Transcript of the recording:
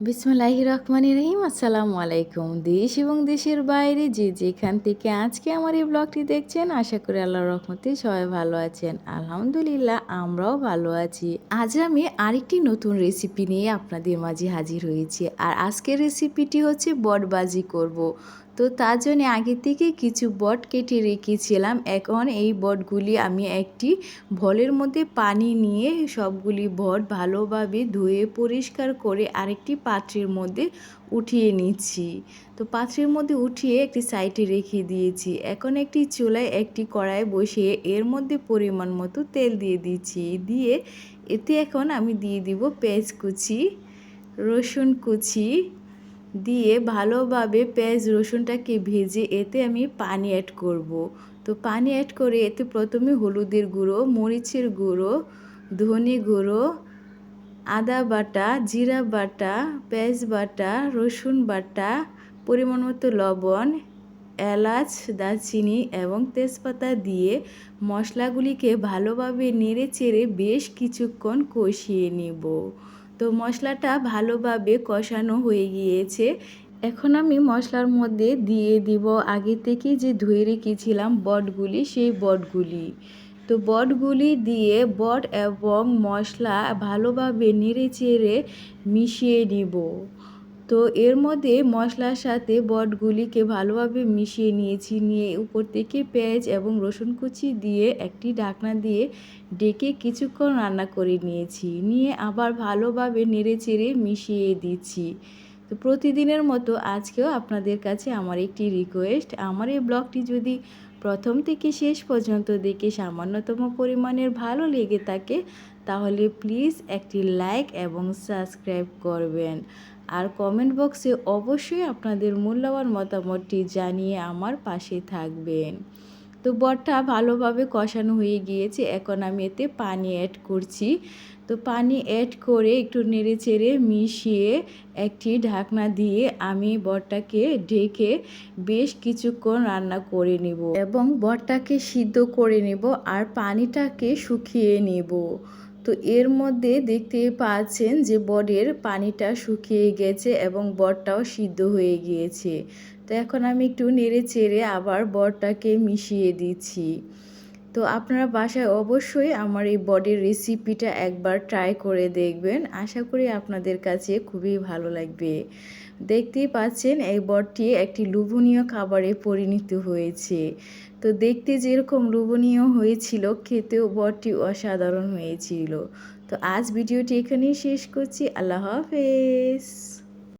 বিসমুল্লাহ রহমান রহিম। আসসালামু আলাইকুম। দেশ এবং দেশের বাইরে যে যেখান থেকে আজকে আমার এই ব্লগটি দেখছেন, আশা করি আল্লাহ রহমতে সবাই ভালো আছেন। আলহামদুলিল্লাহ, আমরাও ভালো আছি। আজ আমি আরেকটি নতুন রেসিপি নিয়ে আপনাদের মাঝে হাজির হয়েছি। আর আজকের রেসিপিটি হচ্ছে বটবাজি করব। তো তার জন্য আগে থেকে কিছু বট কেটে রেখেছিলাম। এখন এই বটগুলি আমি একটি ভলের মধ্যে পানি নিয়ে সবগুলি বট ভালোভাবে ধুয়ে পরিষ্কার করে আরেকটি পাত্রের মধ্যে উঠিয়ে নিচ্ছি। তো পাত্রের মধ্যে উঠিয়ে একটি সাইডে রেখে দিয়েছি। এখন একটি চুলায় একটি কড়াই বসিয়ে এর মধ্যে পরিমাণ মতো তেল দিয়ে দিচ্ছি। দিয়ে এতে এখন আমি দিয়ে দিব পেঁয়াজ কুচি, রসুন কুচি দিয়ে ভালোভাবে পেঁয়াজ, রসুনটাকে ভেজে এতে আমি পানি অ্যাড করব। তো পানি অ্যাড করে এতে প্রথমে হলুদের গুঁড়ো, মরিচের গুঁড়ো, ধনে গুঁড়ো, আদা বাটা, জিরা বাটা, পেঁয়াজ বাটা, রসুন বাটা, পরিমাণ মতো লবণ, এলাচ, দারচিনি এবং তেজপাতা দিয়ে মশলাগুলিকে ভালোভাবে নেড়ে চেড়ে বেশ কিছুক্ষণ কষিয়ে নেব তো মশলাটা ভালোভাবে কষানো হয়ে গিয়েছে। এখন আমি মশলার মধ্যে দিয়ে দিব। আগে থেকে যে ধুয়ে রেখেছিলাম বটগুলি, সেই বটগুলি। তো বটগুলি দিয়ে বট এবং মশলা ভালোভাবে নেড়ে চেড়ে মিশিয়ে নিব। তো এর মধ্যে মশলার সাথে বটগুলিকে ভালোভাবে মিশিয়ে নিয়েছি। নিয়ে উপর থেকে পেঁয়াজ এবং রসুন কুচি দিয়ে একটি ঢাকনা দিয়ে ডেকে কিছুক্ষণ রান্না করে নিয়েছি। নিয়ে আবার ভালোভাবে নেড়ে চেড়ে মিশিয়ে দিচ্ছি। তো প্রতিদিনের মতো আজকেও আপনাদের কাছে আমার একটি রিকোয়েস্ট আমার এই ব্লগটি যদি প্রথম থেকে শেষ পর্যন্ত দেখে সামান্যতম পরিমাণের ভালো লেগে থাকে, তাহলে প্লিজ একটি লাইক এবং সাবস্ক্রাইব করবেন। আর কমেন্ট বক্সে অবশ্যই আপনাদের মূল্যবান মতামতটি জানিয়ে আমার পাশে থাকবেন। তো বটটা ভালোভাবে কষানো হয়ে গিয়েছে। এখন আমি এতে পানি অ্যাড করছি। তো পানি অ্যাড করে একটু নেড়ে চেড়ে মিশিয়ে একটি ঢাকনা দিয়ে আমি বটটাকে ঢেকে বেশ কিছুক্ষণ রান্না করে নেব এবং বটটাকে সিদ্ধ করে নেব আর পানিটাকে শুকিয়ে নেব। তো এর মধ্যে দেখতে পাচ্ছেন যে বডের পানিটা শুকিয়ে গেছে এবং বটটাও সিদ্ধ হয়ে গিয়েছে। তো এখন আমি একটু নেড়ে চেড়ে আবার বটটাকে মিশিয়ে দিচ্ছি। তো আপনারা বাসায় অবশ্যই আমার এই বডির রেসিপিটা একবার ট্রাই করে দেখবেন। আশা করি আপনাদের কাছে খুবই ভালো লাগবে। দেখতেই পাচ্ছেন এই বটটি একটি লোভনীয় খাবারে পরিণত হয়েছে। তো দেখতে যেরকম লোভনীয় হয়েছিল, খেতেও বটটি অসাধারণ হয়েছিল। তো আজ ভিডিওটি এখানেই শেষ করছি। আল্লাহ হাফেজ।